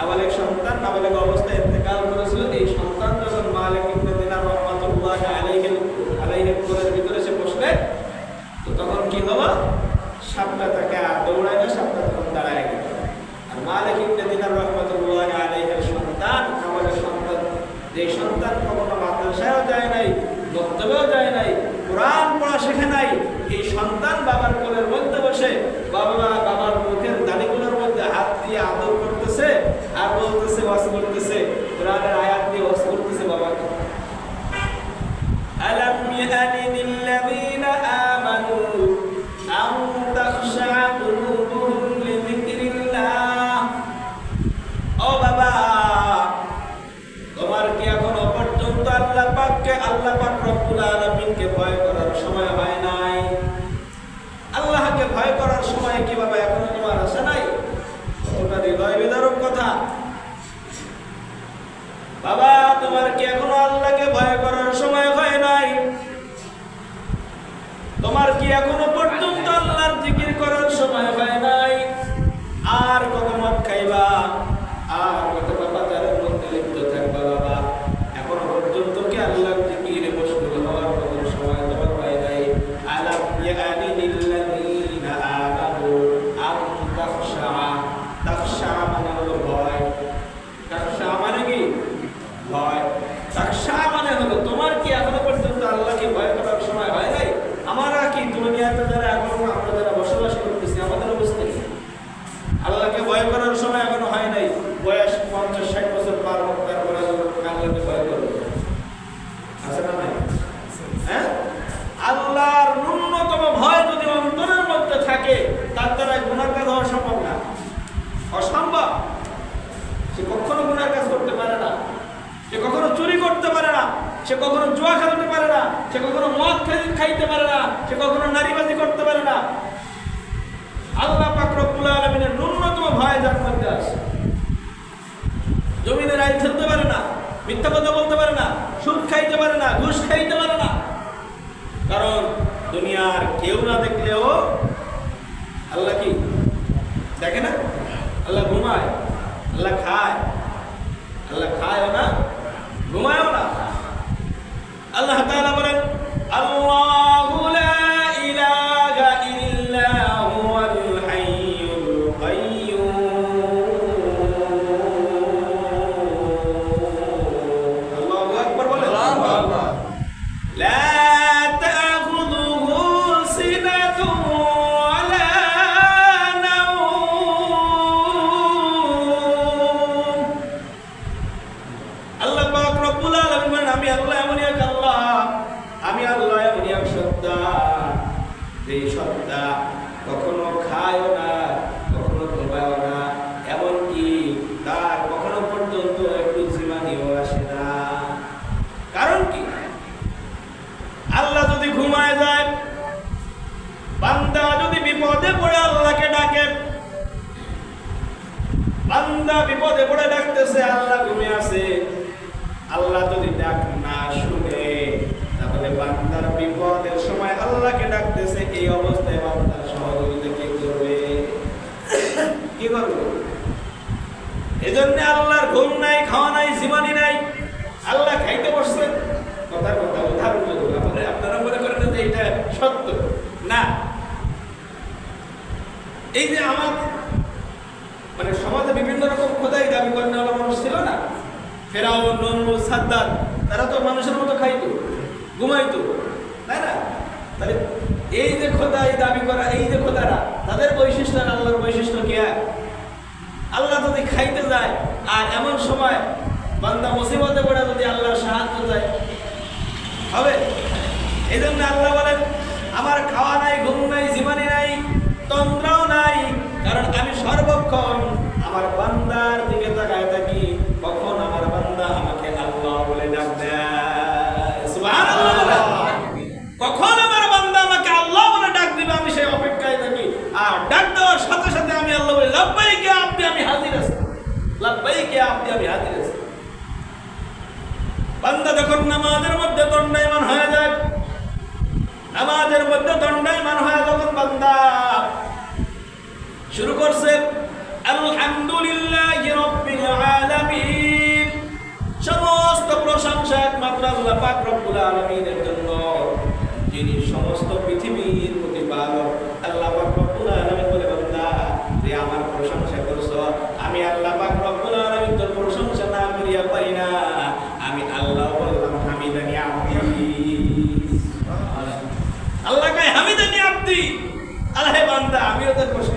নাবালেক সন্তান নাবালেক অবস্থায় ইন্তেকাল করেছিল। এই সন্তান যখন মালিক ইবনে দিনার রহমাতুল্লাহ আলাইহিল আলাইহির কোলের ভিতরে সে বসলে, তো তখন কি হলো? সাপটা তাকে আর দৌড়ায় না সাপটা তখন দাঁড়ায় গেল। আর মালিক ইবনে দিনার রহমাতুল্লাহ আলাইহির সন্তান, নাবালেক সন্তান, যে সন্তান কখনো মাদ্রাসায়ও যায় নাই, বক্তব্যেও যায় নাই, কোরআন পড়া শেখে নাই, এই সন্তান বাবার কোলের মধ্যে গেছে এই অবস্থায় বাবা তার সহযোগিতা কি করবে? কি করবে? এজন্য আল্লাহর ঘুম নাই, খাওয়া নাই জীবনী নাই। আল্লাহ খাইতে বসছেন কথার কথা উদাহরণ আপনারা আপনারা মনে করেন যে এটা সত্য? না। এই যে আমার মানে সমাজে বিভিন্ন রকম খোদাই দাবি করেন মানুষ ছিল না? ফেরাও নন্দ সাদ্দার তারা তো মানুষের মতো খাইতো, ঘুমাইতো। এই যে খোদা এই দাবি করা, এই যে খোদারা, তাদের বৈশিষ্ট্য আল্লাহর বৈশিষ্ট্য কি এক? আল্লাহ যদি খাইতে যায়, আর এমন সময় বান্দা মুসিবতে পড়ে যদি আল্লাহর সাহায্য যায় হবে? এই জন্য আল্লাহ বলেন, আমার খাওয়া নাই, ঘুম নাই, জীবনী নাই তন্দ্রাও নাই, কারণ আমি সর্বক্ষণ আমার বান্দার দিকে তাকায় থাকি। লাভবাইকে আপনি আমি হাজির আছি। বান্দা যখন নামাজের মধ্যে দণ্ডায়মান হয়ে যায়, নামাজের মধ্যে দণ্ডায়মান হয়ে যখন বান্দা শুরু করছে, আলহামদুলিল্লাহ রব্বিল আলামিন সমস্ত প্রশংসা একমাত্র আল্লাহ পাক রব্বুল আলামিনের জন্য, যিনি সমস্ত পৃথিবী de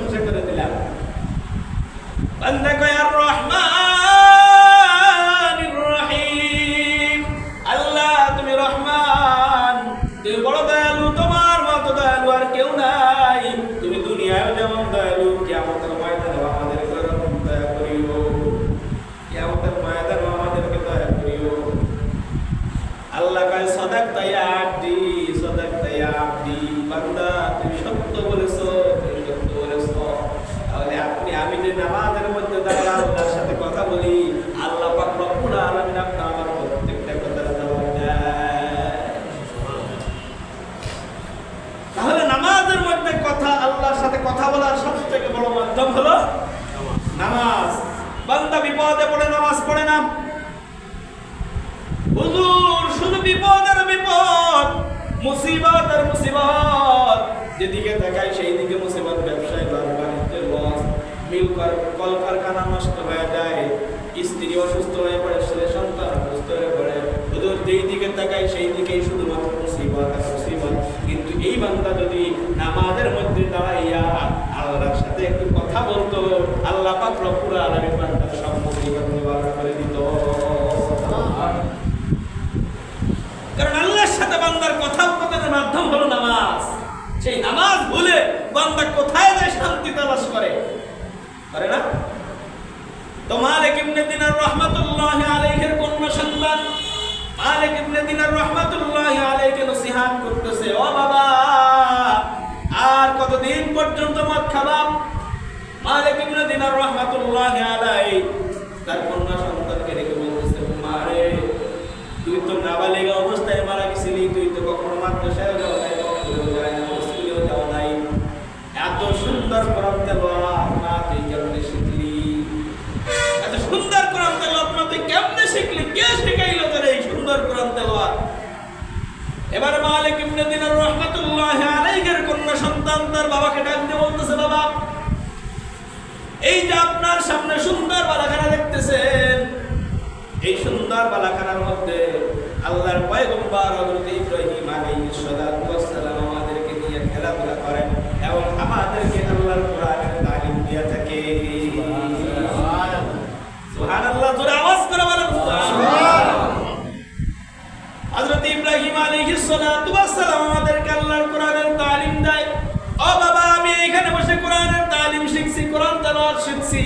পড়ে না। হুজুর, শুধু বিপদ আর বিপদ, মুসিবত আর মুসিবত। যেদিকে দেখায় সেই দিকে মুসিবত, ব্যবসায় লাভ বাণিজ্যের লস মিল কলকারখানা নষ্ট হয়ে যায়। স্ত্রী অসুস্থ হয়ে পড়ে, ছেলে সন্তান অসুস্থ হয়ে পড়ে। হুজুর যেই দিকে দেখায় সেই দিকেই শুধুমাত্র মুসিবত আর মুসিবত। কিন্তু এই বান্দা যদি নামাজের মধ্যে দাঁড়াইয়া আল্লাহর সাথে একটু কথা বলতো, আল্লাহ পাক রব্বুল আলামিন বান্দা কারণ আল্লাহর সাথে বান্দার কথোপকথনের মাধ্যম হলো নামাজ। সেই নামাজ ভুলে বান্দা কোথায় যায় শান্তি তালাশ করে? করে না? তো মালিক ইবনে দিনার রহমাতুল্লাহ আলাইহির কন্যা সন্তান। মালিক ইবনে দিনার রহমাতুল্লাহ আলাইহিকে নসিহত করতেছে, ও বাবা, আর কতদিন পর্যন্ত মদ খাবা? মালিক ইবনে দিনার রহমাতুল্লাহ আলাইহি তার কন্যা সন্তানকে রেখে বলতেছে মারে তুই তো নাবালিগ অবস্থায় মারা গেছিলি, তুই তো কখনো মাদ্রাসায় এত সুন্দর কোরআন তেলাওয়াত না কে শিখাইলো এই সুন্দর কোরআন তেলাওয়াত? এবার মালিক ইবনে দিনার রহমাতুল্লাহ আলাইহির কন্যা সন্তান তার বাবাকে ডাক দিয়ে বলতেছে, বাবা, এই যে আপনার সামনে সুন্দর বালাখানা দেখতেছেন এই সুন্দর বালাখানার মধ্যে আল্লাহর পয়গম্বর হযরত ইব্রাহিম আলাইহিস সালাতু ওয়াস সালাম আমাদেরকে নিয়ে খেলাধুলা করেন এবং আমাদেরকে আল্লাহর কোরআনের তালিম দিয়ে থাকে। সুবহানাল্লাহ। জোরে আওয়াজ করে বলেন। হযরত ইব্রাহিম আলাইহিস সালাতু ওয়াস সালাম আমাদেরকে আল্লাহর কোরআনের তালিম দেয়। ও বাবা, আমি এখানে বসে কোরআনের তালিম শিখছি, কোরআন তেলাওয়াত শিখছি।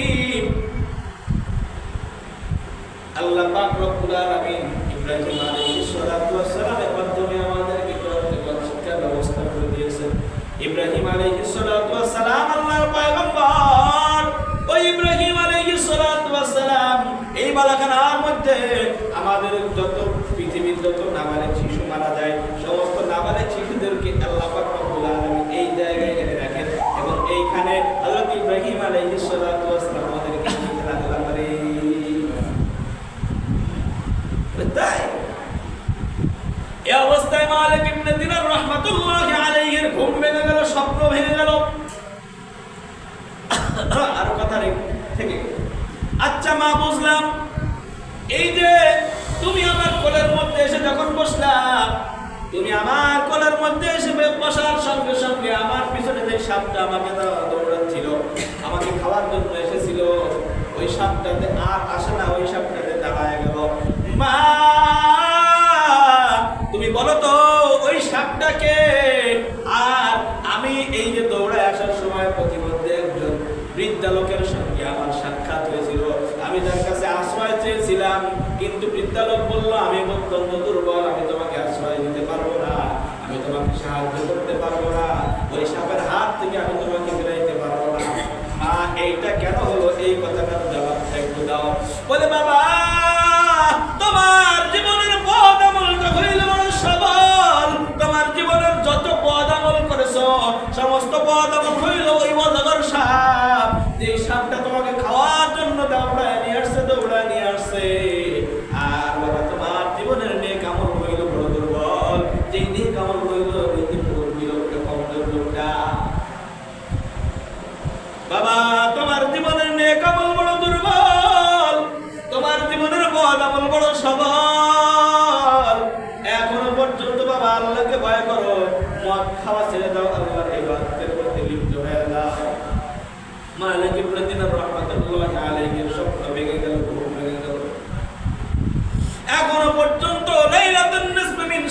আমাদের যত পৃথিবীর যত নাবালিগ শিশু মারা যায়, সমস্ত নাবালিগ শিশুদেরকে আল্লাহ পাক এই জায়গায় রাখেন এবং এইখানে হযরত ইব্রাহিম আলাইহিস সালাতু ওয়াস সালাম আমাদেরকে নিয়ে খেলাধুলা করে আচ্ছা আমার কোলের মধ্যে এসে বসার সঙ্গে সঙ্গে আমার পিছনে যে সাপটা আমাকে দৌড়াচ্ছিল, আমাকে খাওয়ার জন্য এসেছিল, ওই সাপটাতে আর আসে না, ওই সাপটাতে দাঁড়ায় গেল। মা লোক বলল, আমি অত্যন্ত দুর্বল, আমি তোমাকে আশ্রয় দিতে পারব না, আমি তোমাকে সাহায্য করতে পারব না, ওই সাপের হাত থেকে আমি তোমাকে ফিরাইতে পারব না। মা এইটা কেন হলো? এই কথাটার জবাব একটু দাও। বলে, বাবা, তোমার জীবনের পদ আমলটা হইল সবল। তোমার জীবনের যত পদ আমল করেছ, সমস্ত পদ আমল হইল ওই অজগর সাপ। যে সাপটা তোমাকে খাওয়ার জন্য দৌড়ায়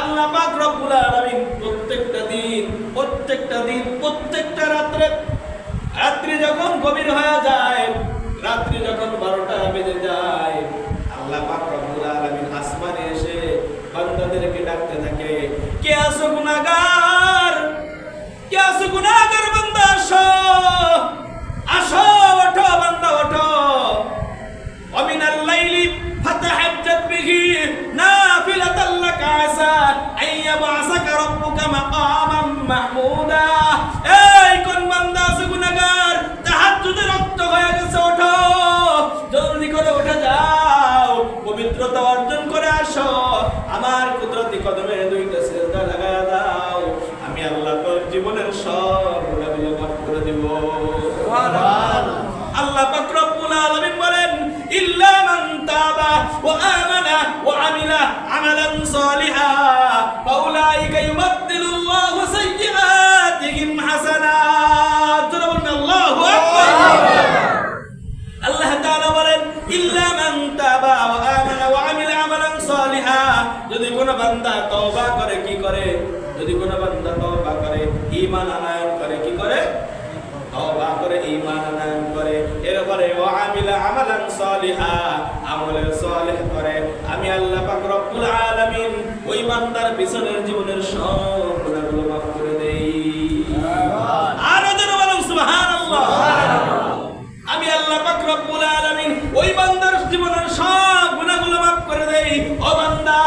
আল্লাহ পাক রব্বুল আলামিন প্রত্যেকটা দিন প্রত্যেকটা দিন, প্রত্যেকটা রাত্রে, রাত্রি যখন গভীর হয়ে যায়, রাত্রি যখন বারোটা বেজে যায়, আল্লাহ পাক রব্বুল আলামিন আসমানে এসে বান্দাদেরকে ডাকতে থাকে, কে আসো গুনাহগার? কে আসো গুনাহগার বান্দা আসো? ইয়াবাসাকা রাব্বুকা মাকামান মাহমুদা এই কোন বান্দা আছে গুনাহগার? তাহাজ্জুদে রক্ত হয়ে গেছে, ওঠো। জলদি করে যাও। পবিত্রতা অর্জন করে আসো। আমার কুদরতি কদমে দুইটা সিজদা লাগায়া দাও। আমি আল্লাহ তোর জীবনের সব গুনাহগুলো মাফ করে দেব। আল্লাহ পাক রব্বুল আলামিন বলেন, ইল্লা মান তাবা ওয়া আমানা ওয়া আমিলা আমালান সালিহা, ফাউলাইকা ইউবাদদিলুল্লাহু সাইয়্যাতিহিম হাসানাত বলুন, আল্লাহু আকবার। আল্লাহ তাআলা বলেন, ইল্লা মান তাবা ওয়া আমানা ওয়া আমিলা আমালান সালিহা। যদি কোনো বান্দা তওবা করে, কি করে? যদি কোনো বান্দা তওবা করে, ঈমান আনায়ন করে, কি করে? তওবা করে, ঈমান আনয়ন করে। এরপরে ও আমিলা আমালান সালিহা, আমলে সালেহ করে। আমি আল্লাহ পাক রব্বুল আলামিন ওই বান্দার পিছনের জীবনের সব গুনাহগুলো মাফ করে দেই। আর যেন বলুন, সুবহানাল্লাহ। আমি আল্লাহ পাক রব্বুল আলামিন ওই বান্দার জীবনের সব গুনাহগুলো মাফ করে দেই। ও বান্দা,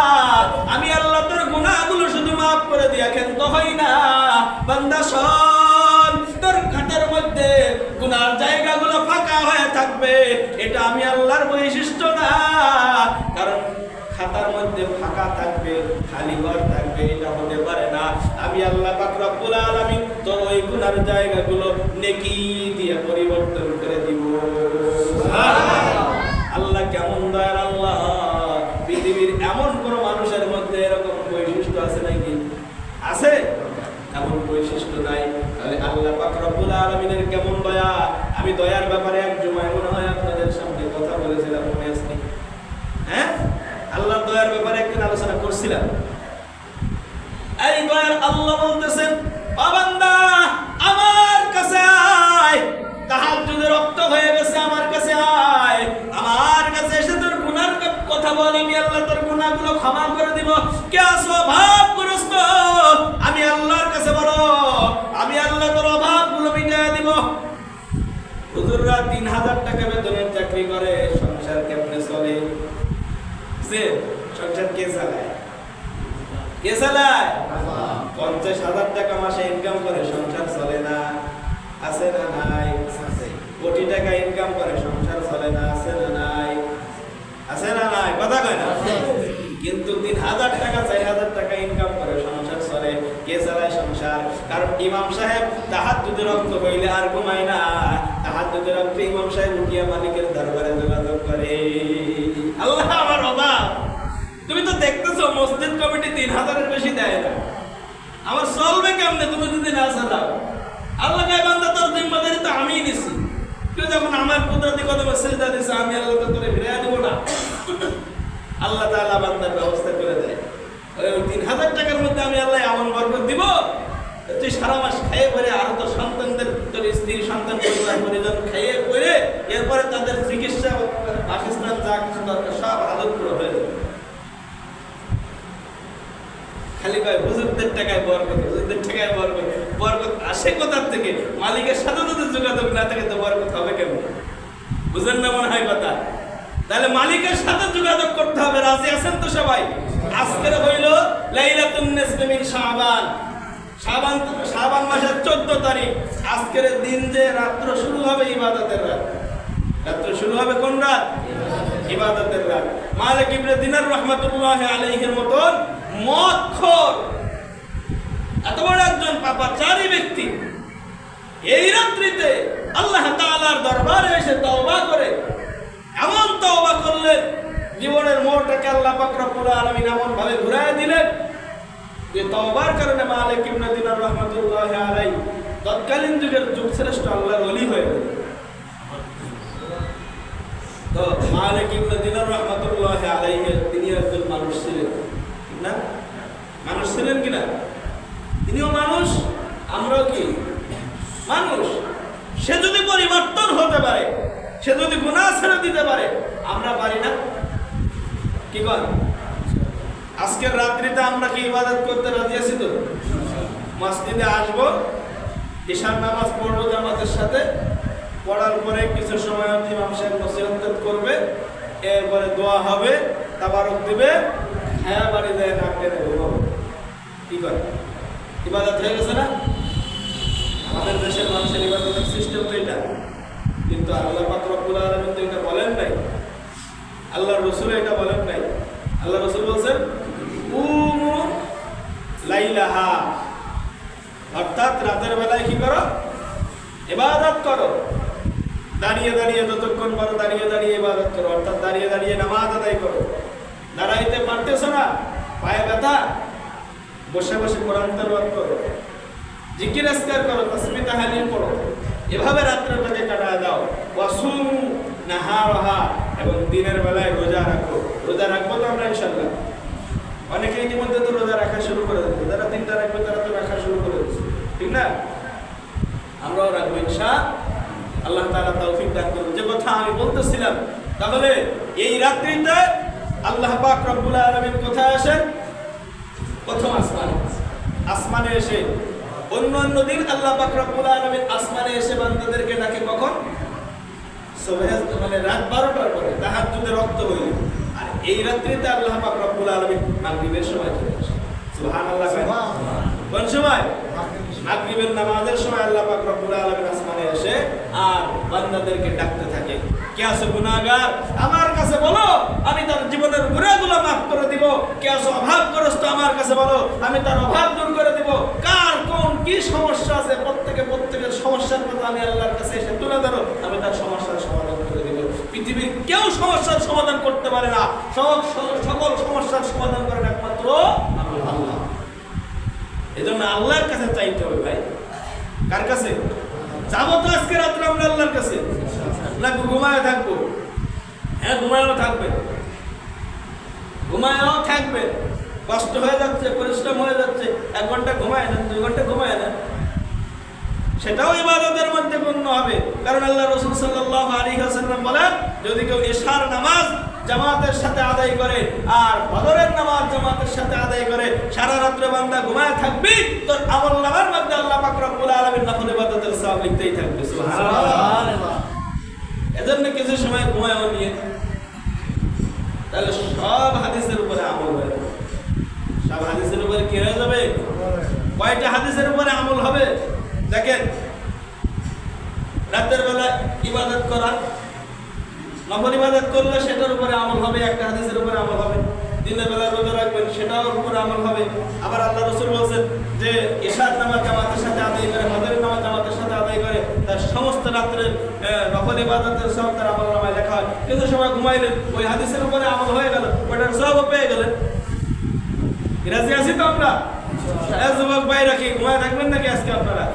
আমি আল্লাহ তোর গুনাহগুলো শুধু মাফ করে দিয়া ক্ষান্ত হই না। বান্দা মধ্যে গুনার জায়গাগুলো ফাঁকা হয়ে থাকবে, এটা আমি আল্লাহর বৈশিষ্ট্য না। কারণ খাতার মধ্যে ফাঁকা থাকবে, খালি ঘর থাকবে, এটা হতে পারে না। আমি আল্লাহ পাক রব্বুল আলামিন তোর ওই গুনার জায়গাগুলো নেকি দিয়ে পরিবর্তন করে দিব। দয়ার ব্যাপারে এক জুমায় মনে হয় আপনাদের সামনে কথা বলেছিলাম, মনে আছে? নাকি? হ্যাঁ? আল্লাহ দয়ার ব্যাপারে একদিন আলোচনা করছিলাম। এই দয়ার আল্লাহ বলতেছেন, "ও আমার কাছে আয়। তাহাজ্জুদে রক্ত হয়ে গেছে, আমার কাছে আয়। আমার কাছে এসে তোর কথা বল, আমি আল্লাহ তোর গুনাহগুলো ক্ষমা করে দিব। কে আসো আমি আল্লাহর কাছে বলো আমি আল্লাহ তোর হুজুররা তিন হাজার টাকা বেতনের চাকরি করে, সংসার কেমনে চলে? সংসার কে চালায়? কে চালায়? পঞ্চাশ হাজার টাকা মাসে ইনকাম করে, সংসার চলে না, আছে না নাই? কোটি টাকা ইনকাম করে, সংসার চলে না, আছে না নাই? আছে না নাই? কথা কয় না? কিন্তু তিন হাজার টাকা, চার হাজার টাকা ইনকাম করে, সংসার চলে। কে চালায় সংসার? কারণ ইমাম সাহেব তাহার যদি রক্ত হইলে আর ঘুমায় না। তাহার যদি ইমাম সাহেব উঠিয়া মালিকের দরবারে যোগাযোগ করে। আল্লাহ আমার অভাব তুমি তো দেখতেছো, মসজিদ কমিটি তিন হাজারের বেশি দেয় না। আমার চলবে কেমনে? তুমি যদি না চালাও। আল্লাহ গায়ে বান্দা, তোর জিম্মাদারি তো আমিই নিছি। তুই যখন আমার কুদরতি কত সেজদা দিছে, আমি আল্লাহ তো তোরে ফিরিয়ে দেবো না। আল্লাহ তাআলা বান্দার ব্যবস্থা করে দেয়। তিন হাজার টাকার মধ্যে আমি আল্লাহ এমন বরকত দিব তুই সারা মাস খাইয়ে পরে আর তো সন্তানদের, তোর স্ত্রী সন্তান পরিবার, পরিজন খাইয়ে পরে এরপরে তাদের চিকিৎসা, পাকিস্তান যা কিছু দরকার, সব আদর হয়ে যাবে। খালি কয়, হুজুরদের টাকায় বরকত, হুজুরদের টাকায় বরকত বরকত আসে কোথার থেকে? মালিকের সাথে যোগাযোগ না থাকে, তো বরকত হবে কেমন? বুঝেন না মনে হয় কথা? তাহলে মালিকের সাথে যোগাযোগ করতে হবে, রাজি আছেন তো সবাই? আজকের হইল লাইলাতুন নিসফি মিন শাবান। শাবান শাবান মাসের 14 তারিখ। আজকের দিন যে রাত্র শুরু হবে ইবাদতের রাত। রাত্র শুরু হবে কোন রাত? ইবাদতের রাত। মালিক ইবনে দিনার রহমাতুল্লাহ আলাইহির মতন মদখোর এত বড় একজন পাপাচারী ব্যক্তি। এই রাত্রিতে আল্লাহ তাআলার দরবারে এসে তওবা করে। এমন তওবা করলেন, জীবনের মোড়টাকে আল্লাহ পাক রব্বুল আলামিন এমন ভাবে ঘুরায় দিলেন যে তওবার কারণে মালিক ইবনে দিনার রহমাতুল্লাহ আলাইহি তৎকালীন যুগের যুগ শ্রেষ্ঠ আল্লাহর অলি হয়ে গেল। তো মালিক ইবনে দিনার রহমাতুল্লাহ আলাইহি তিনি একজন মানুষ ছিলেন। না? মানুষ ছিলেন কিনা? তিনিও মানুষ, আমরাও কি? মানুষ। সে যদি পরিবর্তন হতে পারে, সে যদি গুনাহ ছেড়ে দিতে পারে, আমরা পারি না। কি কর আজকের রাত্রিতে আমরা কি ইবাদত করতে রাজি আছি তো? মসজিদে আসব, ঈশার নামাজ পড়ব জামাতের সাথে। পড়ার পরে কিছু সময় ইমাম সাহেব নসিহত করবে, এরপরে দোয়া হবে, তাবারক দিবে হ্যাঁ বাড়ি দেয় না কেনে ঘুমাবো। কি করে? ইবাদত হয়ে গেছে না? আমাদের দেশের মানুষের ইবাদতের সিস্টেম তো এটা। কিন্তু আল্লাহ পাক রব্বুল আলামিন তো এটা বলেন নাই। আল্লাহ রসুল এটা বলেন নাই। আল্লাহ রসুল বলছেন রাতের বেলায় কি করো? ইবাদত করো। দাঁড়িয়ে দাঁড়িয়ে, যতক্ষণ পারো দাঁড়িয়ে দাঁড়িয়ে ইবাদত করো। অর্থাৎ দাঁড়িয়ে দাঁড়িয়ে নামাজ আদায় করো। দাঁড়াইতে পারতেছো না? পায়ে ব্যথা? বসে বসে কোরআন তেলাওয়াত করো। জিকির আসকার করো তসবি তাহালিল পড়ো। এভাবে রাত্রটাকে কাটায় দাও। ওয়াসুম নাহারহা এবং দিনের বেলায় রোজা রাখো। রোজা রাখব তো আমরা ইনশাল্লাহ অনেকে ইতিমধ্যে তো রোজা রাখা শুরু করে দিচ্ছে যারা তিনটা রাখবে তারা তো রাখা শুরু করে দিচ্ছে ঠিক না? আমরাও রাখব ইনশা। আল্লাহ তাআলা তৌফিক দান করুন। যে কথা আমি বলতেছিলাম, তাহলে এই রাত্রিতে আল্লাহ পাক রব্বুল আলামিন কোথায় আসেন? প্রথম আসমানে। আসমানে এসে, অন্য অন্য দিন আল্লাহ পাক রব্বুল আলামিন আসমানে এসে বান্দাদেরকে ডাকে কখন? মানে রাত বারোটার পরে, তাহাজ্জুদে রক্ত হইল। আর এই রাত্রিতে আল্লাহ পাক রব্বুল আলামিন মাগরিবের সময় চলে আসে সুবহানাল্লাহ কোন সময়? মাগরিবের নামাজের সময় আল্লাহ পাক রব্বুল আলামিন আসমানে এসে আর বান্দাদেরকে ডাকতে থাকে। কে আছে গুনাহগার? আমার কাছে বলো, আমি তার জীবনের গুনাহগুলো মাফ করে দিব। কে আছে অভাবগ্রস্ত? আমার কাছে বলো, আমি তার অভাব দূর করে দিব। কার, কোন, কি সমস্যা আছে? প্রত্যেকে প্রত্যেকের সমস্যার কথা আমি আল্লাহর কাছে এসে তুলে ধরো। আমি তার সমস্যার সমাধান করে দিব। পৃথিবীর কেউ সমস্যার সমাধান করতে পারে না। সকল সমস্যার সমাধান করেন একমাত্র আল্লাহ এজন্য আল্লাহর কাছে চাইতে হবে ভাই। কার কাছে? যাব তো আজকে রাত্রে আমরা আল্লাহর কাছে। না ঘুমায় থাকব। হ্যাঁ ঘুমায়ও থাকবে। ঘুমায়ও থাকবে। কষ্ট হয়ে যাচ্ছে, পরিশ্রম হয়ে যাচ্ছে। এক ঘণ্টা ঘুমায় না, দুই ঘণ্টা ঘুমায় না। সেটাও ইবাদতের মধ্যে গণ্য হবে। কারণ আল্লাহ রসুল সাল্লাহ আলী হাসাল্লাম বলেন, যদি কেউ এশার নামাজ জামাতের সাথে আদায় করে আর বদরের নামাজ জামাতের সাথে আদায় করে সারা রাত্রে বান্দা ঘুমায় থাকবি তোর আমল নামার মধ্যে আল্লাহ পাক রব্বুল আলামিন নফল ইবাদতের সওয়াব লিখতেই থাকবে সুবহানাল্লাহ। এজন্য কিছু সময় ঘুমায়ও নিয়ে। তাহলে সব হাদিসের উপরে আমল হয়ে যাবে। সব হাদিসের উপরে কি হয়ে যাবে? কয়টা হাদিসের উপরে আমল হবে? দেখেন রাতের বেলা ইবাদত করা নফল ইবাদত করলে সেটার উপরে আমল হবে, একটা হাদিসের উপরে আমল হবে। দিনের বেলা রোজা রাখবেন সেটার উপরে আমল হবে। আবার আল্লাহ রসুল বলছেন যে ইশার নামাজ জামাতের সাথে আদায় করে, হজরের নামাজ জামাতের সাথে আদায় করে, তার সমস্ত রাত্রের নফল ইবাদতের সব তার আমল নামায় লেখা হয়। কিন্তু সময় ঘুমাইলেন, ওই হাদিসের উপরে আমল হয়ে গেল, ওটার সব পেয়ে গেলেন। রাজি আছি তো আমরা? যুবক ভাই রাখি ঘুমায় থাকবেন নাকি আজকে আপনারা?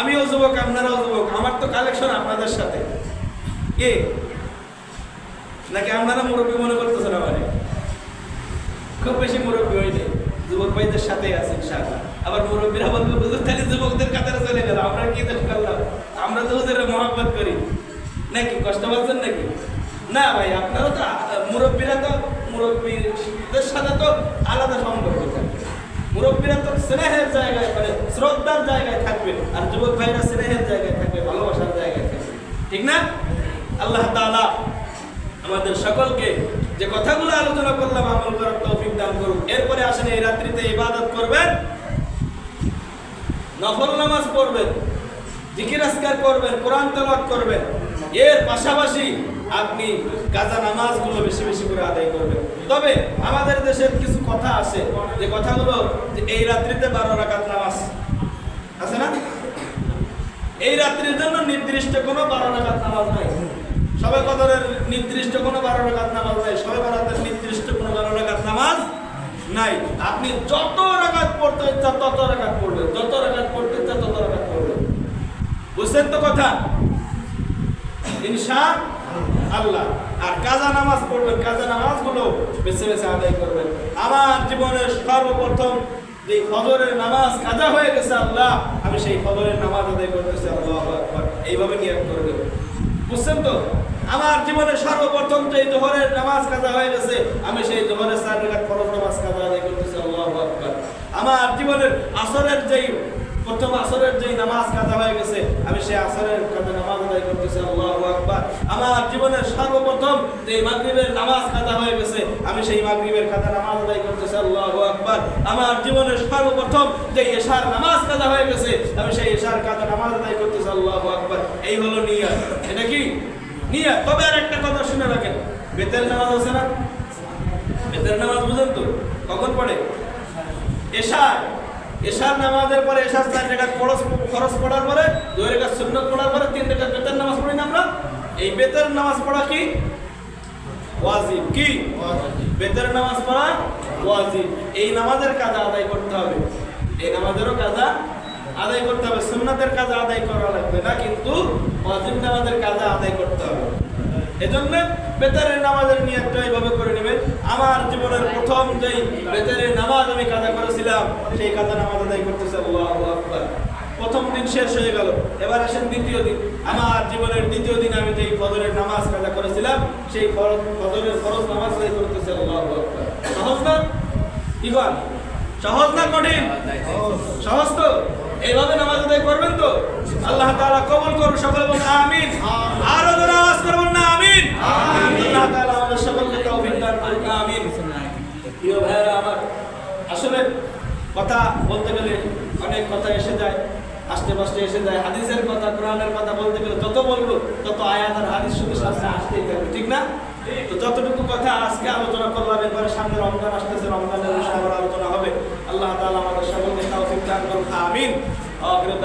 আমিও যুবক, আপনারাও যুবক। আমার তো কালেকশন আপনাদের সাথে। কে? নাকি আপনারা মুরব্বী মনে করতেছেন আমারে? খুব বেশি মুরব্বী হই নাই। যুবক ভাইদের সাথে আছে, ইনশাআল্লাহ। আবার মুরব্বীরা বলবে, হুজুর, তাহলে যুবকদের কাতারে চলে গেল। আমরা কি দোষ করলাম আমরা তো হুজুরের মহব্বত করি। নাকি কষ্ট পাচ্ছেন নাকি? না ভাই আপনারা তো, মুরব্বীরা তো, মুরব্বীদের সাথে তো আলাদা সম্পর্ক মুরব্বীরা তো স্নেহের জায়গায় মানে শ্রদ্ধার জায়গায় থাকবে। আর যুবক ভাইরা স্নেহের জায়গায় থাকবে, ভালোবাসার জায়গায় থাকবে। ঠিক না? আল্লাহ তাআলা আমাদের সকলকে যে কথাগুলো আলোচনা করলাম, আমল করার তৌফিক দান করুন। এরপরে আসেন এই রাত্রিতে ইবাদত করবেন, নফল নামাজ পড়বেন, জিকির করবেন, কোরআন তেলাওয়াত করবেন। এর পাশাপাশি আপনি কাজা নামাজগুলো বেশি বেশি করে আদায় করবেন। তবে আমাদের দেশের কিছু কথা আছে, যে কথাগুলো যে এই রাত্রিতে বারো রাকাত নামাজ আছে না? এই রাত্রির জন্য নির্দিষ্ট কোনো বারো রাকাত নামাজ নাই। সবাই কদরের নির্দিষ্ট কোনো বারো রাকাত নামাজ নাই। সবাই বারাতের নির্দিষ্ট কোনো বারো রাকাত নামাজ নাই। আপনি যত রাকাত পড়তে ইচ্ছা তত রাকাত পড়বেন। যত রাকাত পড়তে ইচ্ছা তত রাকাত পড়বেন। বুঝছেন তো কথা? ইনশা আল্লাহ। আর কাজা নামাজ পড়বেন। কাজা নামাজগুলো বেছে বেছে আদায় করবেন। আমার জীবনের সর্বপ্রথম যে ফজরের নামাজ কাজা হয়ে গেছে আল্লাহ, আমি সেই ফজরের নামাজ আদায় করতেছি, আল্লাহ এইভাবে নিয়ত করবেন বুঝছেন তো? আমার জীবনে সর্বপ্রথম যে জোহরের নামাজ কাজা হয়ে গেছে, আমি সেই জোহরের চার রেখাত ফরজ নামাজ কাজা আদায় করতেছি, আল্লাহ আকবার। আমার জীবনের আসরের যেই, প্রথম আসরের যেই নামাজ কাজা হয়ে গেছে, আমি সেই আসরের কাজা নামাজ আদায় করতেছি, আল্লাহু আকবার। আমার জীবনের সর্বপ্রথম যে মাগরিবের নামাজ কাজা হয়ে গেছে, আমি সেই মাগরিবের কাজা নামাজ আদায় করতেছি, আল্লাহু আকবার। আমার জীবনের সর্বপ্রথম যে এশার নামাজ কাজা হয়ে গেছে, আমি সেই এশার কাজা নামাজ আদায় করতেছি, আল্লাহু আকবার। এই হলো নিয়ত এটা কি? নিয়ত তবে আর একটা কথা শুনে রাখেন। বেতের নামাজ আছে না? বেতের নামাজ বুঝেন তো? কখন পড়ে? এশার। এশার নামাজের পরে এশার চার রেখা খরচ খরচ পড়ার পরে, দুই রেখা সুন্নত পড়ার পরে, তিন রেখা বেতের নামাজ পড়ি না আমরা? এই বেতের নামাজ পড়া কি? ওয়াজিব। কি? বেতের নামাজ পড়া ওয়াজিব। এই নামাজের কাজা আদায় করতে হবে। এই নামাজেরও কাজা আদায় করতে হবে। সুন্নাতের কাজা আদায় করা লাগবে না, কিন্তু ওয়াজিব নামাজের কাজা আদায় করতে হবে। এজন্য বেতারের নামাজের নিয়তটা এইভাবে করে নেবেন। আমার জীবনের প্রথম যেই বেতারের নামাজ আমি কাজা করেছিলাম, সেই কাজা নামাজ আদায় করতেছে প্রথম দিন শেষ হয়ে গেল, এবার আসেন দ্বিতীয় দিন। আমার জীবনের দ্বিতীয় দিন আমি যেই ফজরের নামাজ কাজা করেছিলাম, সেই ফজরের ফরজ নামাজ আদায় করতেছে আল্লাহু আকবার। সহজ না? বল সহজ না কঠিন? সহজ তো? এইভাবে নামাজ আদায় করবেন তো? আল্লাহ তাআলা কবুল করুন সকলে বলুন, আমিন। আরও জোরে আওয়াজ করবেন না আমিন। আল্লাহ তাআলা আমাদের সকলকে তৌফিক দান করুন আমিন। প্রিয় ভাইরা আমার আসলে কথা বলতে গেলে অনেক কথা এসে যায়, আস্তে পাশে এসে যায়। হাদিসের কথা, কোরআনের কথা বলতে গেলে যত বলব, তত আয়াত আর হাদিস শুধু সামনে আসতেই থাকবে, ঠিক না? তো যতটুকু কথা আজকে আলোচনা করলাম এবারে সামনে রমজান আসতেছে, রমজানের বিষয়ে আবার আলোচনা হবে। আল্লাহ তালা আমাদের সকলকে তাও দান করুন আমিন। আগ্রহ